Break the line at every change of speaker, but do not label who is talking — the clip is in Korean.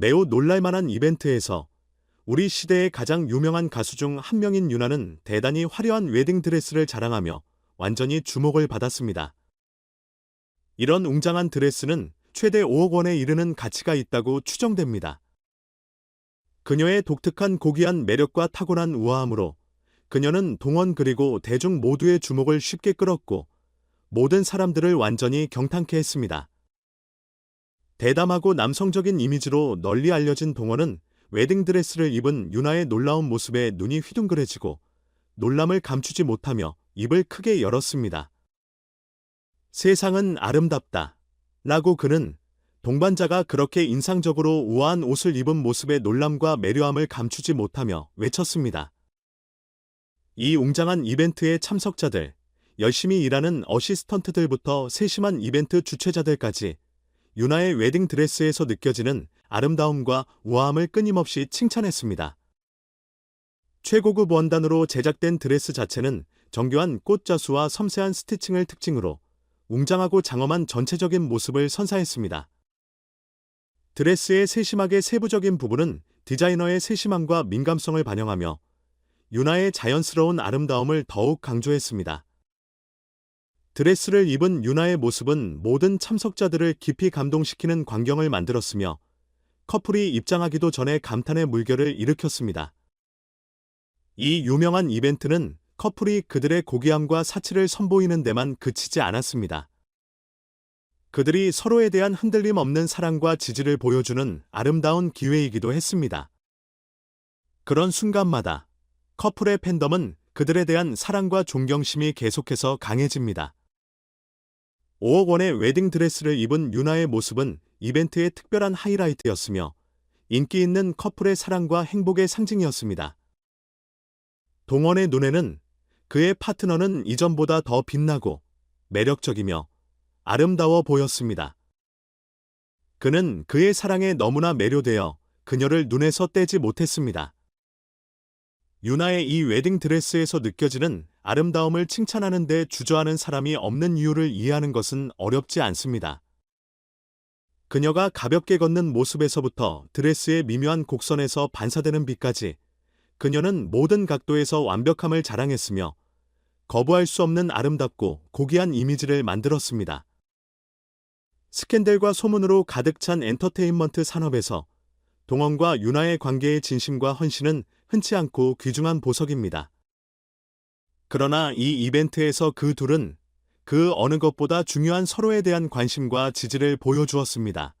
매우 놀랄만한 이벤트에서 우리 시대의 가장 유명한 가수 중 한 명인 유나는 대단히 화려한 웨딩 드레스를 자랑하며 완전히 주목을 받았습니다. 이런 웅장한 드레스는 최대 5억 원에 이르는 가치가 있다고 추정됩니다. 그녀의 독특한 고귀한 매력과 타고난 우아함으로 그녀는 동원 그리고 대중 모두의 주목을 쉽게 끌었고 모든 사람들을 완전히 경탄케 했습니다. 대담하고 남성적인 이미지로 널리 알려진 동원은 웨딩드레스를 입은 유나의 놀라운 모습에 눈이 휘둥그레지고 놀람을 감추지 못하며 입을 크게 열었습니다. 세상은 아름답다. 라고 그는 동반자가 그렇게 인상적으로 우아한 옷을 입은 모습의 놀람과 매료함을 감추지 못하며 외쳤습니다. 이 웅장한 이벤트의 참석자들, 열심히 일하는 어시스턴트들부터 세심한 이벤트 주최자들까지 유나의 웨딩 드레스에서 느껴지는 아름다움과 우아함을 끊임없이 칭찬했습니다. 최고급 원단으로 제작된 드레스 자체는 정교한 꽃자수와 섬세한 스티칭을 특징으로 웅장하고 장엄한 전체적인 모습을 선사했습니다. 드레스의 세심하게 세부적인 부분은 디자이너의 세심함과 민감성을 반영하며 유나의 자연스러운 아름다움을 더욱 강조했습니다. 드레스를 입은 유나의 모습은 모든 참석자들을 깊이 감동시키는 광경을 만들었으며 커플이 입장하기도 전에 감탄의 물결을 일으켰습니다. 이 유명한 이벤트는 커플이 그들의 고귀함과 사치를 선보이는 데만 그치지 않았습니다. 그들이 서로에 대한 흔들림 없는 사랑과 지지를 보여주는 아름다운 기회이기도 했습니다. 그런 순간마다 커플의 팬덤은 그들에 대한 사랑과 존경심이 계속해서 강해집니다. 5억 원의 웨딩 드레스를 입은 유나의 모습은 이벤트의 특별한 하이라이트였으며 인기 있는 커플의 사랑과 행복의 상징이었습니다. 동원의 눈에는 그의 파트너는 이전보다 더 빛나고 매력적이며 아름다워 보였습니다. 그는 그의 사랑에 너무나 매료되어 그녀를 눈에서 떼지 못했습니다. 유나의 이 웨딩 드레스에서 느껴지는 아름다움을 칭찬하는데 주저하는 사람이 없는 이유를 이해하는 것은 어렵지 않습니다. 그녀가 가볍게 걷는 모습에서부터 드레스의 미묘한 곡선에서 반사되는 빛까지 그녀는 모든 각도에서 완벽함을 자랑했으며 거부할 수 없는 아름답고 고귀한 이미지를 만들었습니다. 스캔들과 소문으로 가득 찬 엔터테인먼트 산업에서 동원과 유나의 관계의 진심과 헌신은 흔치 않고 귀중한 보석입니다. 그러나 이 이벤트에서 그 둘은 그 어느 것보다 중요한 서로에 대한 관심과 지지를 보여주었습니다.